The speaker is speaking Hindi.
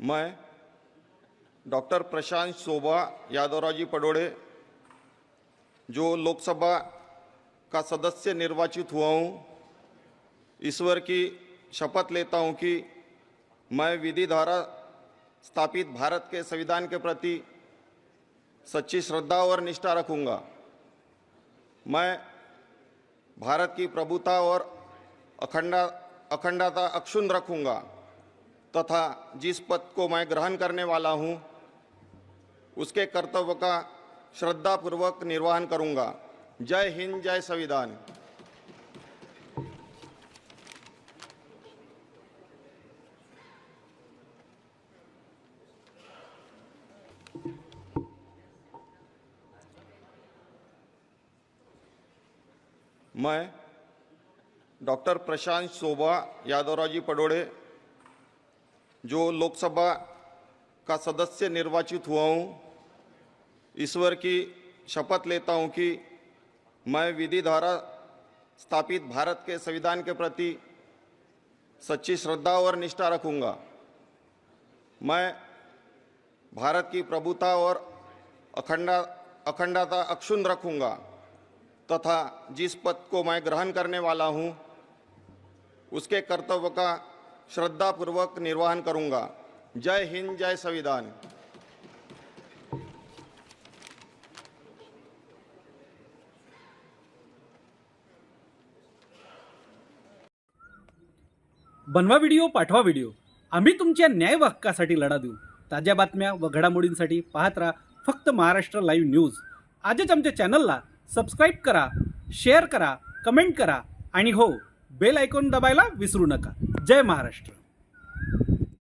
मैं डॉक्टर प्रशांत शोभा यादवरावजी पडोड़े जो लोकसभा का सदस्य निर्वाचित हुआ हूँ, ईश्वर की शपथ लेता हूँ कि मैं विधि द्वारा स्थापित भारत के संविधान के प्रति सच्ची श्रद्धा और निष्ठा रखूँगा। मैं भारत की प्रभुता और अखंडा, अखंडता अक्षुण रखूँगा। तथा जिस पद को मैं ग्रहण करने वाला हूँ, उसके कर्तव्य का श्रद्धापूर्वक निर्वहन करूँगा। जय हिंद, जय संविधान। मैं डॉक्टर प्रशांत शोभा यादवरावजी पडोड़े जो लोकसभा का सदस्य निर्वाचित हुआ हूँ, ईश्वर की शपथ लेता हूँ कि मैं विधि द्वारा स्थापित भारत के संविधान के प्रति सच्ची श्रद्धा और निष्ठा रखूँगा। मैं भारत की प्रभुता और अखंडा, अखंडता अक्षुण रखूँगा तथा जिस पद को मैं ग्रहण करने वाला हूँ, उसके कर्तव्य का श्रद्धापूर्वक निर्वहन करूंगा. जय हिंद जय संविधान. बनवा व्हिडिओ पाठवा व्हिडिओ. आम्ही तुमच्या न्याय हक्कासाठी लढा देऊ. ताज्या बातम्या व घडामोडींसाठी पाहत राहा फक्त महाराष्ट्र लाईव्ह न्यूज. आजच आमच्या चॅनलला सबस्क्राईब करा शेअर करा कमेंट करा आणि हो बेल आयकॉन दबायला विसरू नका. जय महाराष्ट्र